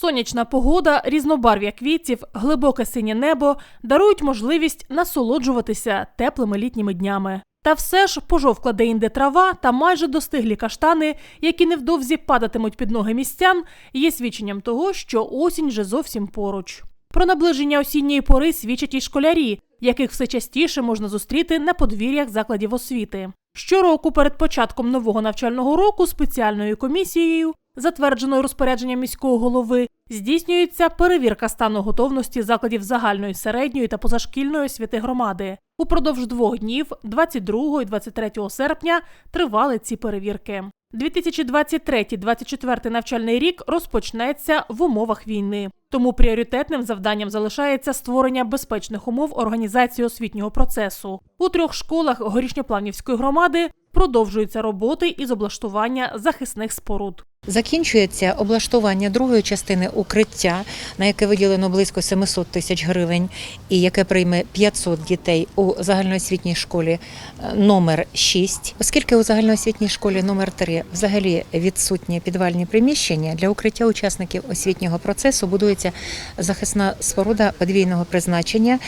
Сонячна погода, різнобарв'я квітів, глибоке синє небо дарують можливість насолоджуватися теплими літніми днями. Та все ж пожовкла деінде трава та майже достиглі каштани, які невдовзі падатимуть під ноги містян, є свідченням того, що осінь вже зовсім поруч. Про наближення осінньої пори свідчать і школярі, яких все частіше можна зустріти на подвір'ях закладів освіти. Щороку перед початком нового навчального року спеціальною комісією, затвердженою розпорядженням міського голови, здійснюється перевірка стану готовності закладів загальної, середньої та позашкільної освіти громади. Упродовж двох днів, 22 і 23 серпня, тривали ці перевірки. 2023-2024 навчальний рік розпочнеться в умовах війни. Тому пріоритетним завданням залишається створення безпечних умов організації освітнього процесу. У трьох школах горішньоплавнівської громади продовжуються роботи із облаштування захисних споруд. Закінчується облаштування другої частини укриття, на яке виділено близько 700 тисяч гривень, і яке прийме 500 дітей у загальноосвітній школі е, номер 6. Оскільки у загальноосвітній школі номер 3 взагалі відсутні підвальні приміщення для укриття учасників освітнього процесу будується захисна споруда подвійного призначення.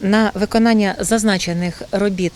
На виконання зазначених робіт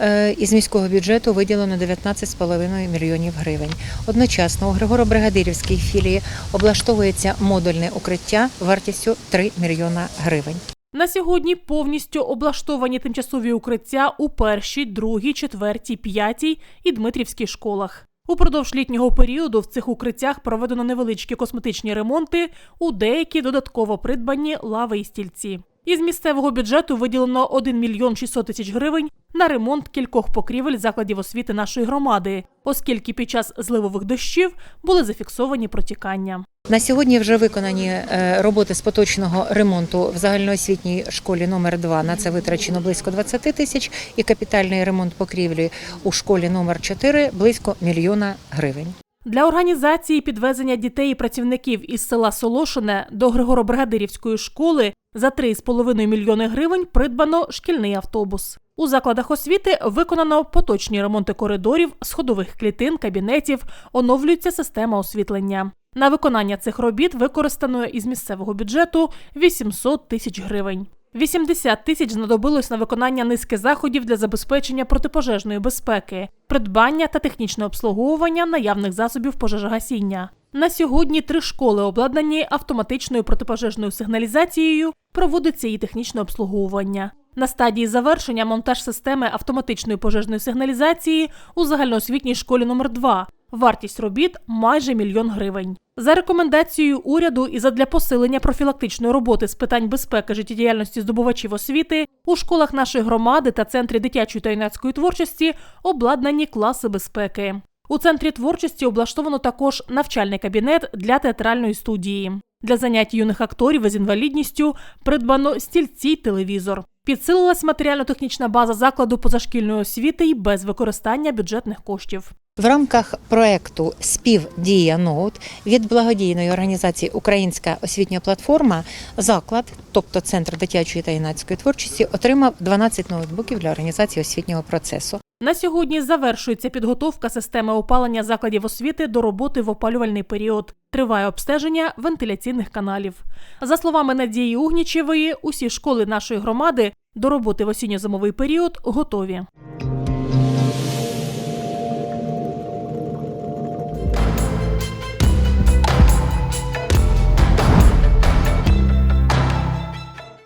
е, із міського бюджету виділено 19,5 мільйонів гривень. Одночасно у Григоро-Бригадирівській філії облаштовується модульне укриття вартістю 3 мільйона гривень. На сьогодні повністю облаштовані тимчасові укриття у першій, другій, четвертій, п'ятій і Дмитрівській школах. Упродовж літнього періоду в цих укриттях проведено невеличкі косметичні ремонти, у деякі додатково придбані лави і стільці. Із місцевого бюджету виділено 1 мільйон 600 тисяч гривень на ремонт кількох покрівель закладів освіти нашої громади, оскільки під час зливових дощів були зафіксовані протікання. На сьогодні вже виконані е, роботи з поточного ремонту в загальноосвітній школі номер 2 На це витрачено близько 20 тисяч, і капітальний ремонт покрівлі у школі номер 4 близько мільйона гривень. Для організації підвезення дітей і працівників із села Солошине до Григоро-Бригадирівської школи за 3,5 мільйони гривень придбано шкільний автобус. У закладах освіти виконано поточні ремонти коридорів, сходових клітин, кабінетів, оновлюється система освітлення. На виконання цих робіт використано із місцевого бюджету 800 тисяч гривень. 80 тисяч знадобилось на виконання низки заходів для забезпечення протипожежної безпеки, придбання та технічне обслуговування наявних засобів пожежогасіння. На сьогодні три школи обладнані автоматичною протипожежною сигналізацією, проводиться її технічне обслуговування. На стадії завершення монтаж системи автоматичної пожежної сигналізації у загальноосвітній школі номер 2 Вартість робіт майже мільйон гривень. За рекомендацією уряду і задля посилення профілактичної роботи з питань безпеки життєдіяльності здобувачів освіти у школах нашої громади та центрі дитячої та юнацької творчості обладнані класи безпеки. У центрі творчості облаштовано також навчальний кабінет для театральної студії. Для занять юних акторів із інвалідністю придбано стільці й телевізор. Підсилилась матеріально-технічна база закладу позашкільної освіти й без використання бюджетних коштів. В рамках проекту Співдія ноут від благодійної організації Українська освітня платформа заклад, тобто Центр дитячої та юнацької творчості, отримав 12 ноутбуків для організації освітнього процесу. На сьогодні завершується підготовка системи опалення закладів освіти до роботи в опалювальний період. Триває обстеження вентиляційних каналів. За словами Надії Угнічевої, усі школи нашої громади до роботи в осінньо-зимовий період готові.